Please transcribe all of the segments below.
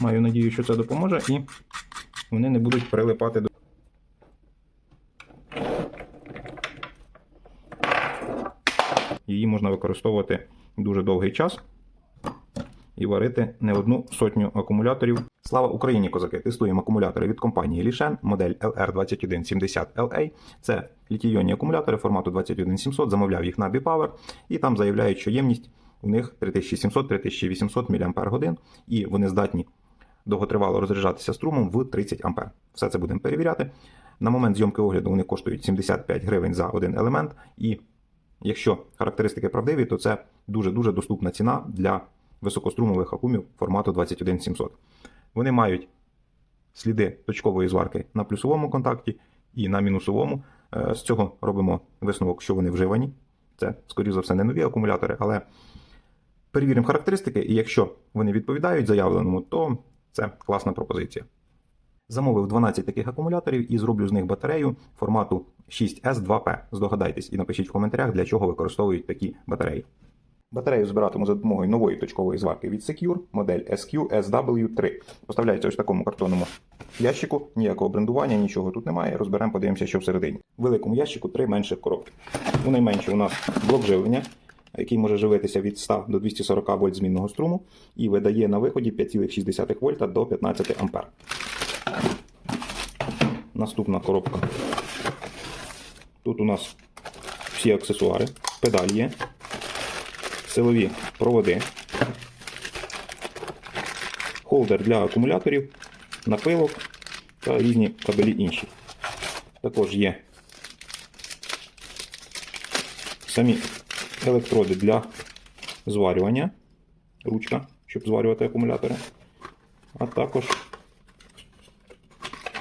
Маю надію, що це допоможе і вони не будуть прилипати до. Її можна використовувати дуже довгий час і варити не одну сотню акумуляторів. Слава Україні, козаки! Тестуємо акумулятори від компанії Лішен, модель LR2170LA. Це літійонні акумулятори формату 21700. Замовляв їх на Bipower, і там заявляють, що ємність у них 3700-3800 мАч, і вони здатні довготривало розряджатися струмом в 30 А. Все це будемо перевіряти. На момент зйомки огляду вони коштують 75 гривень за один елемент. І якщо характеристики правдиві, то це дуже-дуже доступна ціна для високострумових акумів формату 21700. Вони мають сліди точкової зварки на плюсовому контакті і на мінусовому. Е, З цього робимо висновок, що вони вживані. Це, скоріш за все, не нові акумулятори, але перевіримо характеристики, і якщо вони відповідають заявленому, то це класна пропозиція. Замовив 12 таких акумуляторів і зроблю з них батарею формату 6S2P. Здогадайтесь і напишіть в коментарях, для чого використовують такі батареї. Батарею збиратиму за допомогою нової точкової зварки від Secure, модель SQ SW3. Поставляється ось в такому картонному ящику, ніякого брендування, нічого тут немає. Розберемо, подивимося, що всередині. В великому ящику три менших коробки. У найменшій у нас блок живлення, який може живитися від 100 до 240 вольт змінного струму і видає на виході 5,6 вольта до 15 ампер. Наступна коробка. Тут у нас всі аксесуари, педаль є, силові проводи, холдер для акумуляторів, напилок та різні кабелі інші. Також є самі електроди для зварювання, ручка, щоб зварювати акумулятори, а також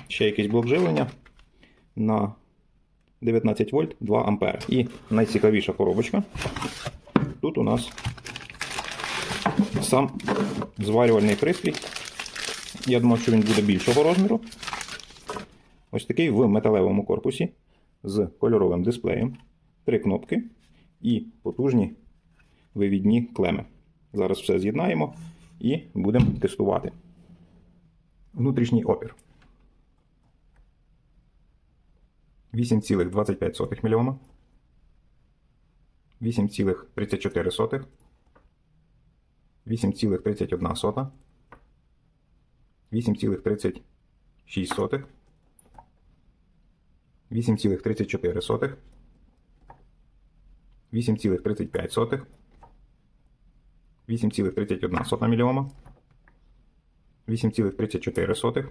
ще якийсь блок живлення на 19 вольт 2 ампери. І найцікавіша коробочка. Тут у нас сам зварювальний пристрій. Я думав, що він буде більшого розміру. Ось такий в металевому корпусі з кольоровим дисплеєм, три кнопки і потужні вивідні клеми. Зараз все з'єднаємо і будемо тестувати. Внутрішній опір. 8,25 мільйома. 8,34. 8,31 8,36 8,34 сотих. 8,35 8,31 мільйома. 8,34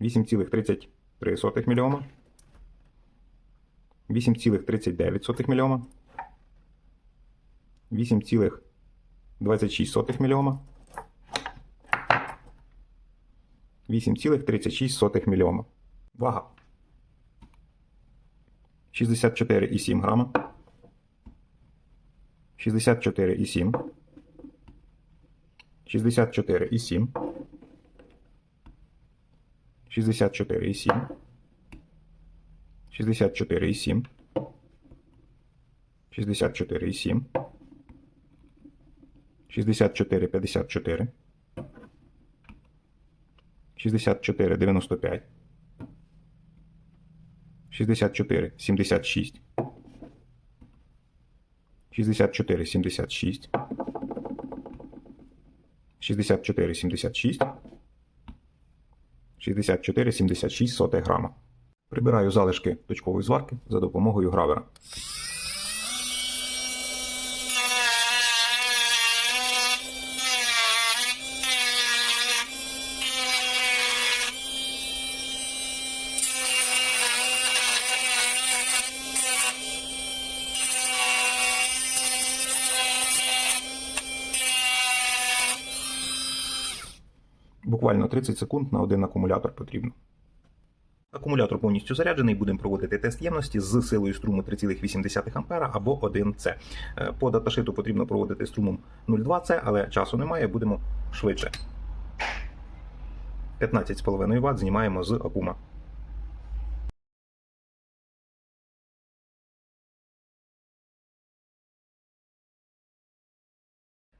8,33 мільйома. 8,39 мільйома. 8,26 мільйома. 8,36 мільйома. Вага. 64,7 грама. 64,7. 64,7. 64,7. 64,7. 64,7. 64,54. 64,95. 64,76. 64,76. 64,76. 64,76 сотих грама. Прибираю залишки точкової зварки за допомогою гравера. Буквально 30 секунд на один акумулятор потрібно. Акумулятор повністю заряджений, будемо проводити тест ємності з силою струму 3,8 А або 1С. Е, По даташиту потрібно проводити струмом 0,2С, але часу немає, будемо швидше. 15,5 Вт знімаємо з акума.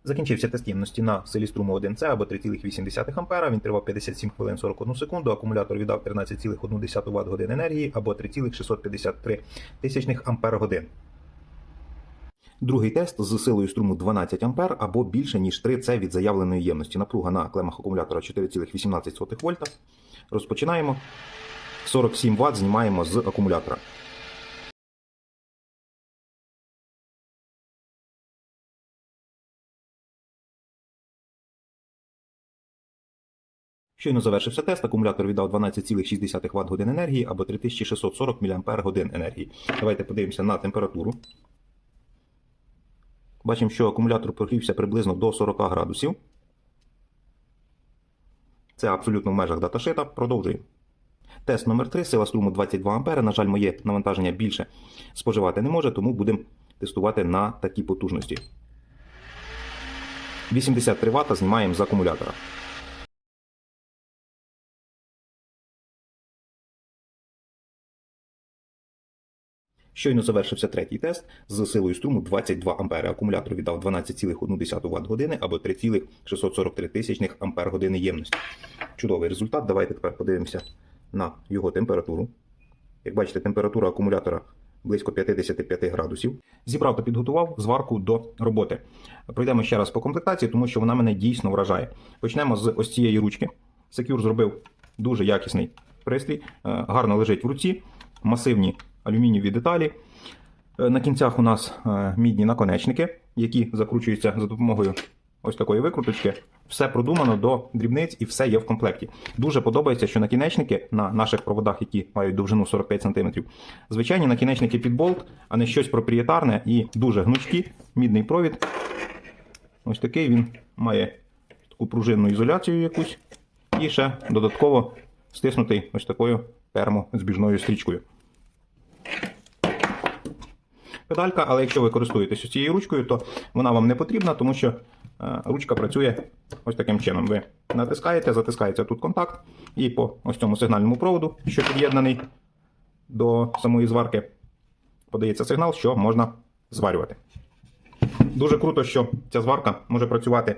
Закінчився тест ємності на силі струму 1С або 3,8 А. Він тривав 57 хвилин 41 секунду. Акумулятор віддав 13,1 Вт годин енергії або 3,653 тисячних Ампер годин. Другий тест з силою струму 12 А або більше, ніж 3 С від заявленої ємності. Напруга на клемах акумулятора 4,18 вольта. Розпочинаємо. 47 Вт знімаємо з акумулятора. Щойно завершився тест, акумулятор віддав 12,6 Вт енергії або 3640 мАч енергії. Давайте подивимося на температуру. Бачимо, що акумулятор прогрівся приблизно до 40 градусів. Це абсолютно в межах даташита. Продовжуємо. Тест номер 3 сила струму 22 А. На жаль, моє навантаження більше споживати не може, тому будемо тестувати на такій потужності. 83 Вт знімаємо з акумулятора. Щойно завершився третій тест з силою струму 22 А. Акумулятор віддав 12,1 Вт години або 3,643 тисячних Ампер години ємності. Чудовий результат. Давайте тепер подивимося на його температуру. Як бачите, температура акумулятора близько 55 градусів. Зібрав та підготував зварку до роботи. Пройдемо ще раз по комплектації, тому що вона мене дійсно вражає. Почнемо з ось цієї ручки. Secure зробив дуже якісний пристрій, е, гарно лежить в руці, масивні алюмінієві деталі. Е, На кінцях у нас е, мідні наконечники, які закручуються за допомогою ось такої викруточки. Все продумано до дрібниць і все є в комплекті. Дуже подобається, що накінечники на наших проводах, які мають довжину 45 см, звичайні накінечники під болт, а не щось проприєтарне і дуже гнучкі. Мідний провід. Ось такий він має таку пружинну ізоляцію якусь. І ще додатково стиснутий ось такою термозбіжною стрічкою. Педалька, але якщо ви користуєтесь цією ручкою, то вона вам не потрібна, тому що е, ручка працює ось таким чином. Ви натискаєте, затискається тут контакт, і по ось цьому сигнальному проводу, що під'єднаний до самої зварки, подається сигнал, що можна зварювати. Дуже круто, що ця зварка може працювати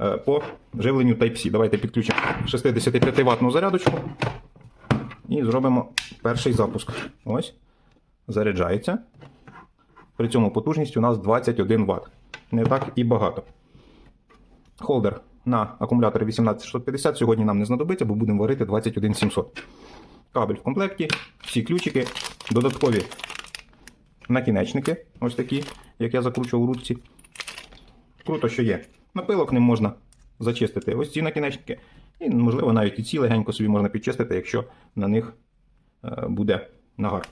е, по живленню Type-C. Давайте підключимо 65 ваттну зарядочку і зробимо перший запуск. Ось, заряджається. При цьому потужність у нас 21 Вт. Не так і багато. Холдер на акумуляторі 18650 сьогодні нам не знадобиться, бо будемо варити 21700. Кабель в комплекті, всі ключики, додаткові накінечники, ось такі, як я закручував у ручці. Круто, що є. Напилок ним можна зачистити ось ці накінечники. І, можливо, навіть і ці легенько собі можна підчистити, якщо на них е, буде нагар.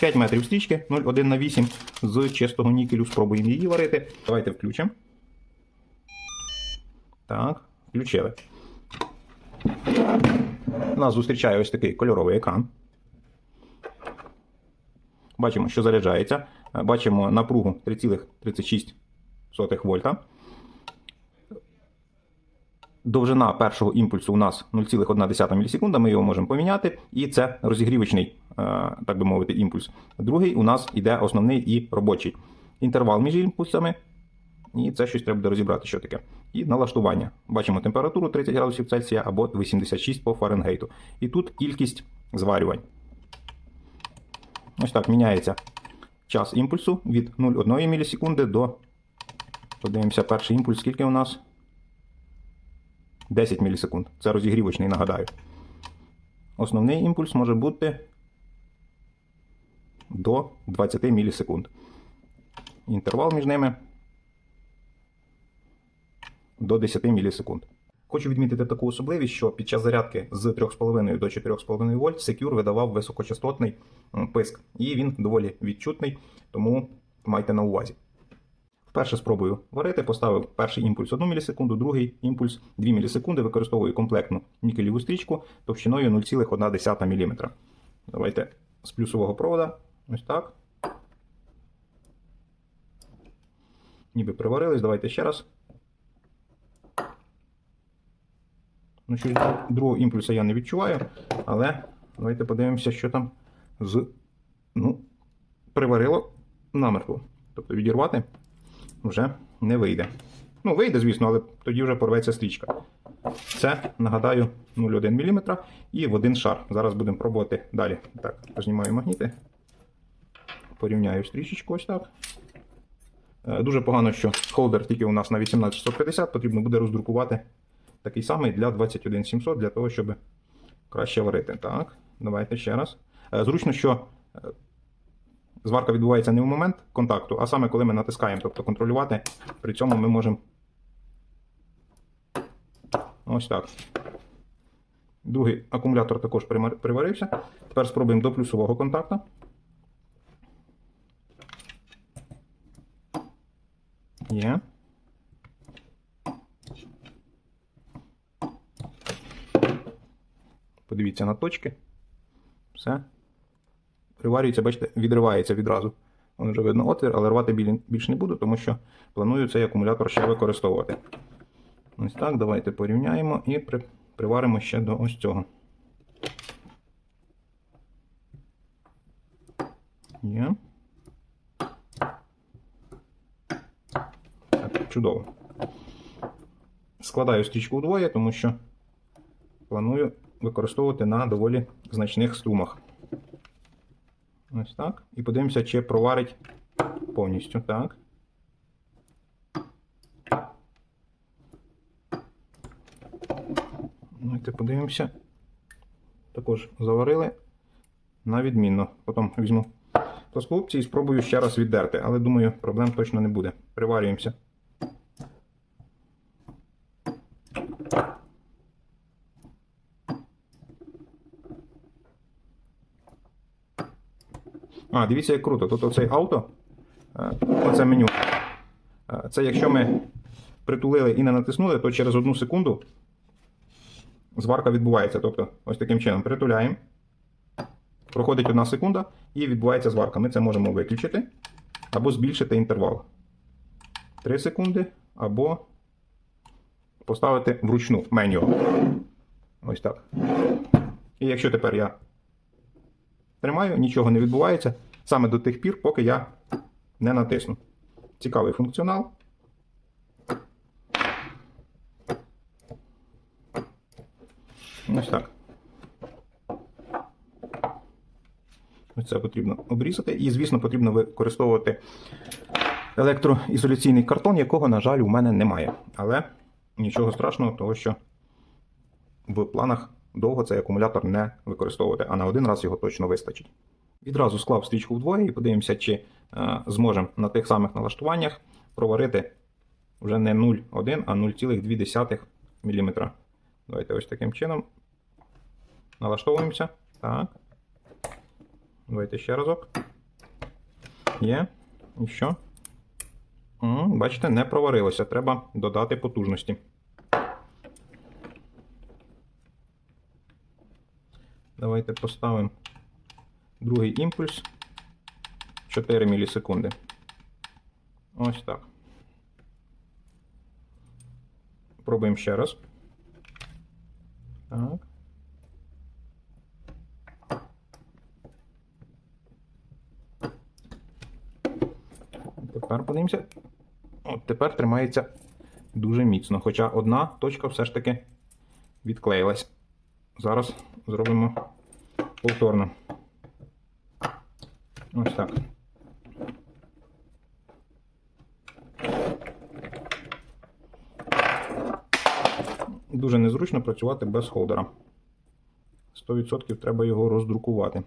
5 метрів стрічки 0,1 на 8 з чистого нікелю. Спробуємо її варити. Давайте включимо. Так, включили. Нас зустрічає ось такий кольоровий екран. Бачимо, що заряджається. Бачимо напругу 3,36 вольта. Довжина першого імпульсу у нас 0,1 мілісекунда, ми його можемо поміняти, і це розігрівочний, так би мовити, імпульс. Другий у нас іде основний і робочий. Інтервал між імпульсами, і це щось треба буде розібрати, що таке. І налаштування. Бачимо температуру 30 градусів Цельсія або 86 по Фаренгейту. І тут кількість зварювань. Ось так міняється час імпульсу від 0,1 мілісекунди до. Подивимося, перший імпульс, скільки у нас? 10 мілісекунд. Це розігрівочний, нагадаю. Основний імпульс може бути до 20 мілісекунд. Інтервал між ними до 10 мілісекунд. Хочу відмітити таку особливість, що під час зарядки з 3,5 до 4,5 вольт Secure видавав високочастотний писк. І він доволі відчутний, тому майте на увазі. Вперше спробую варити, поставив перший імпульс 1 мілісекунду, другий імпульс 2 мілісекунди, використовую комплектну нікелеву стрічку товщиною 0,1 мм. Давайте з плюсового провода. Ось так. Ніби приварились, давайте ще раз. Ну, щось другого імпульсу я не відчуваю, але давайте подивимося, що там з. Ну, приварило намертво. Тобто відірвати вже не вийде. Ну, вийде, звісно, але тоді вже порветься стрічка. Це, нагадаю, 0,1 мм і в один шар. Зараз будемо пробувати далі. Так, знімаю магніти. Порівняю стрічечку ось так. Е, Дуже погано, що холдер тільки у нас на 18650, потрібно буде роздрукувати такий самий для 21700, для того, щоб краще варити. Так, давайте ще раз. Е, Зручно, що е, зварка відбувається не в момент контакту, а саме коли ми натискаємо, тобто контролювати. При цьому ми можемо. Ось так. Другий акумулятор також приварився. Тепер спробуємо до плюсового контакту. Є. Подивіться на точки. Все. Приварюється, бачите, відривається відразу. Воно вже видно отвір, але рвати біль- більш не буду, тому що планую цей акумулятор ще використовувати. Ось так, давайте порівняємо і при, приваримо ще до ось цього. Є. Так, чудово. Складаю стрічку вдвоє, тому що планую використовувати на доволі значних струмах. Ось так. І подивимося, чи проварить повністю. Так. Давайте подивимося. Також заварили на відмінно. Потім візьму плоскогубці і спробую ще раз віддерти, але думаю, проблем точно не буде. Приварюємося. А, дивіться, як круто. Тут оцей авто, е, оце меню. Е, Це якщо ми притулили і не натиснули, то через одну секунду зварка відбувається. Тобто, ось таким чином притуляємо. Проходить одна секунда і відбувається зварка. Ми це можемо виключити або збільшити інтервал. 3 секунди, або поставити вручну меню. Ось так. І якщо тепер я тримаю, нічого не відбувається саме до тих пір, поки я не натисну. Цікавий функціонал. Ось так. Ось це потрібно обрізати. І, звісно, потрібно використовувати електроізоляційний картон, якого, на жаль, у мене немає. Але нічого страшного, того що в планах довго цей акумулятор не використовувати, а на один раз його точно вистачить. Відразу склав стрічку вдвоє і подивимося, чи е, зможемо на тих самих налаштуваннях проварити вже не 0,1, а 0,2 мм. Давайте ось таким чином. Налаштовуємося. Так. Давайте ще разок. Є. І що? Бачите, не проварилося. Треба додати потужності. Давайте поставимо другий імпульс 4 мілісекунди. Ось так. Пробуємо ще раз. Так. Тепер подивимося. От тепер тримається дуже міцно. Хоча одна точка все ж таки відклеїлась. Зараз зробимо повторно. Ось так. Дуже незручно працювати без холдера. 100% треба його роздрукувати.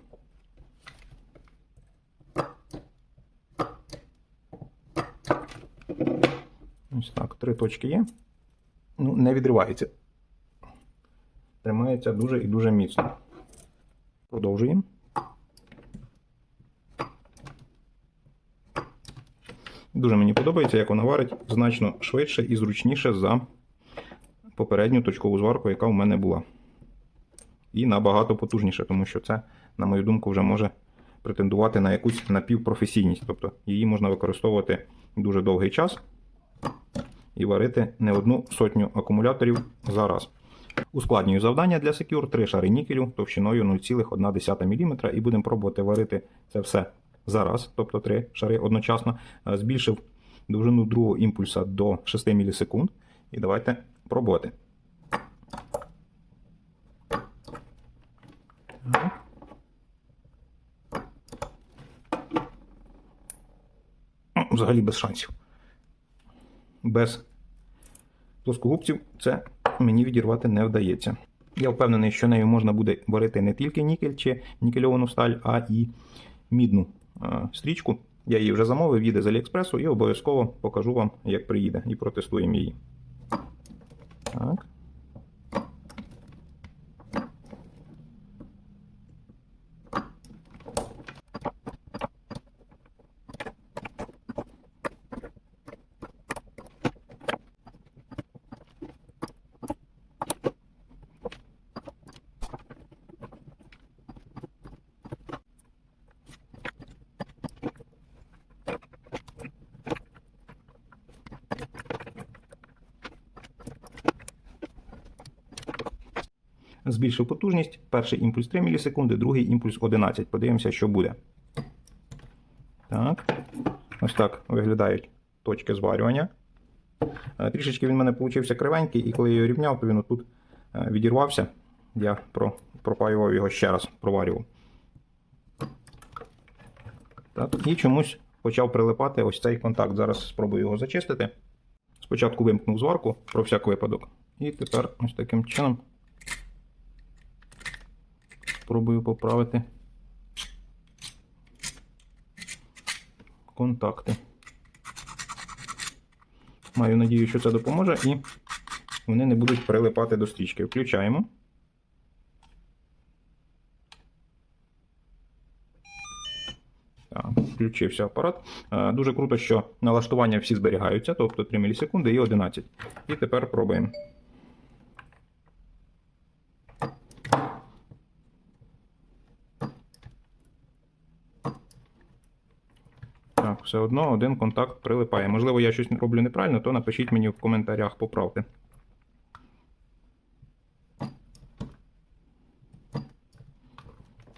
Ось так, три точки є. Ну, не відривається. Тримається дуже і дуже міцно. Продовжуємо. Дуже мені подобається, як вона варить значно швидше і зручніше за попередню точкову зварку, яка в мене була. І набагато потужніше, тому що це, на мою думку, вже може претендувати на якусь напівпрофесійність. Тобто її можна використовувати дуже довгий час і варити не одну сотню акумуляторів за раз. Ускладнюю завдання для Secure 3 шари нікелю товщиною 0,1 мм і будемо пробувати варити це все зараз, тобто 3 шари одночасно. Е, Збільшив довжину другого імпульса до 6 мілісекунд. І давайте пробувати. Ну, Взагалі без шансів. Без плоскогубців це мені відірвати не вдається. Я впевнений, що нею можна буде варити не тільки нікель чи нікельовану сталь, а і мідну е, стрічку. Я її вже замовив, їде з Аліекспресу і обов'язково покажу вам, як приїде, і протестуємо її. Так. Збільшив потужність. Перший імпульс 3 мілісекунди, другий імпульс 11. Подивимося, що буде. Так. Ось так виглядають точки зварювання. Е, Трішечки він в мене получився кривенький, і коли я його рівняв, то він отут е, відірвався. Я пропаював його ще раз, проварював. Так, і чомусь почав прилипати ось цей контакт. Зараз спробую його зачистити. Спочатку вимкнув зварку про всяк випадок. І тепер ось таким чином спробую поправити контакти. Маю надію, що це допоможе і вони не будуть прилипати до стрічки. Включаємо. Включився апарат. Е, Дуже круто, що налаштування всі зберігаються, тобто 3 мілісекунди і 11. І тепер пробуємо. Так, все одно один контакт прилипає. Можливо, я щось роблю неправильно, то напишіть мені в коментарях, поправте.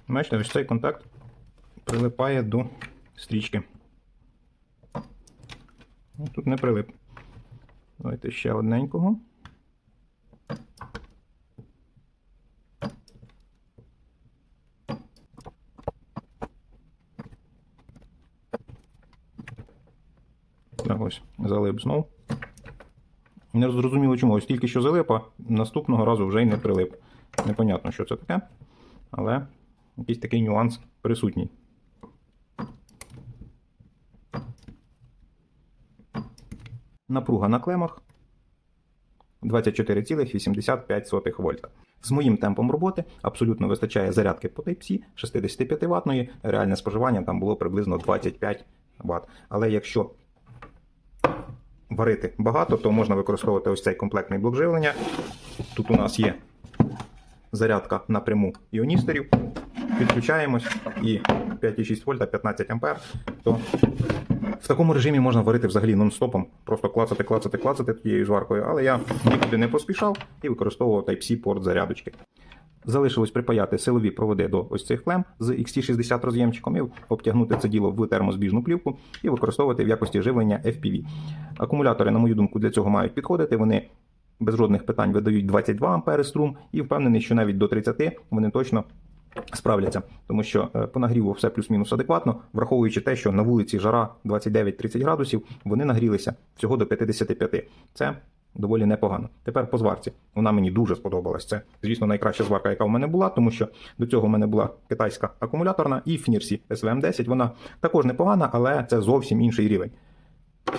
Бачите, ось цей контакт прилипає до стрічки. Ну, Тут не прилип. Давайте ще одненького. Так, ось, залип знов. Не зрозуміло чому. Ось тільки що залип, а наступного разу вже й не прилип. Непонятно, що це таке, але якийсь такий нюанс присутній. Напруга на клемах 24,85 вольта. З моїм темпом роботи абсолютно вистачає зарядки по Type-C 65 ватної. Реальне споживання там було приблизно 25 Вт. Але якщо варити багато, то можна використовувати ось цей комплектний блок живлення. Тут у нас є зарядка напряму іоністорів. Підключаємось і 5,6 вольта, 15 ампер. То в такому режимі можна варити взагалі нон-стопом, просто клацати, клацати, клацати тією зваркою, але я нікуди не поспішав і використовував Type-C порт зарядочки. Залишилось припаяти силові проводи до ось цих клем з XT60 роз'ємчиком і обтягнути це діло в термозбіжну плівку і використовувати в якості живлення FPV. Акумулятори, на мою думку, для цього мають підходити. Вони без жодних питань видають 22 ампери струм, і впевнений, що навіть до 30 вони точно справляться, тому що е, по нагріву все плюс-мінус адекватно, враховуючи те, що на вулиці жара 29-30 градусів, вони нагрілися всього до 55. Це доволі непогано. Тепер по зварці. Вона мені дуже сподобалась. Це, звісно, найкраща зварка, яка в мене була, тому що до цього в мене була китайська акумуляторна і Фінірсі SVM10. Вона також непогана, але це зовсім інший рівень.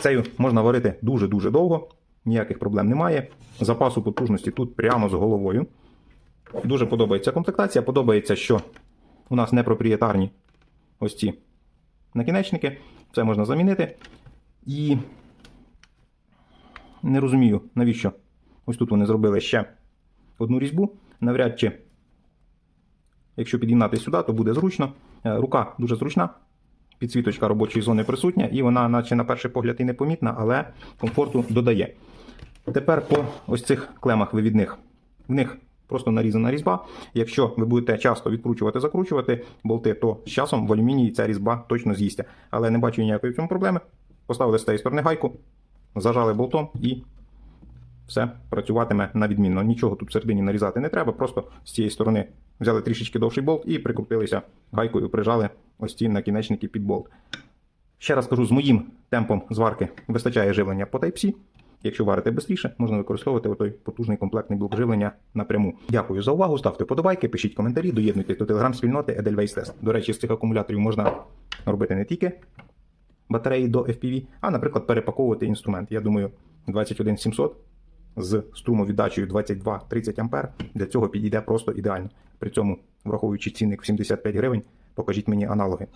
Цею можна варити дуже-дуже довго, ніяких проблем немає. Запасу потужності тут прямо з головою. Дуже подобається комплектація. Подобається, що у нас не проприєтарні ось ці накінечники. Це можна замінити. І не розумію, навіщо. Ось тут вони зробили ще одну різьбу. Навряд чи, якщо підігнати сюди, то буде зручно. Е, Рука дуже зручна. Підсвіточка робочої зони присутня, і вона, наче на перший погляд, і непомітна, але комфорту додає. Тепер по ось цих клемах вивідних. В них просто нарізана різьба. Якщо ви будете часто відкручувати, закручувати болти, то з часом в алюмінії ця різьба точно з'їсться. Але не бачу ніякої в цьому проблеми. Поставили з цієї сторони гайку, зажали болтом і все працюватиме на відмінно. Нічого тут всередині нарізати не треба, просто з цієї сторони взяли трішечки довший болт і прикрутилися гайкою, прижали ось ці накінечники під болт. Ще раз кажу, з моїм темпом зварки вистачає живлення по Type-C. Якщо варите швидше, можна використовувати отой потужний комплектний блок живлення напряму. Дякую за увагу. Ставте подобайки, пишіть коментарі, доєднуйтесь до телеграм-спільноти Edelweiss Test. До речі, з цих акумуляторів можна робити не тільки батареї до FPV, а, наприклад, перепаковувати інструмент. Я думаю, 21700 з струмовіддачею 22-30 А для цього підійде просто ідеально. При цьому, враховуючи цінник в 75 гривень, покажіть мені аналоги.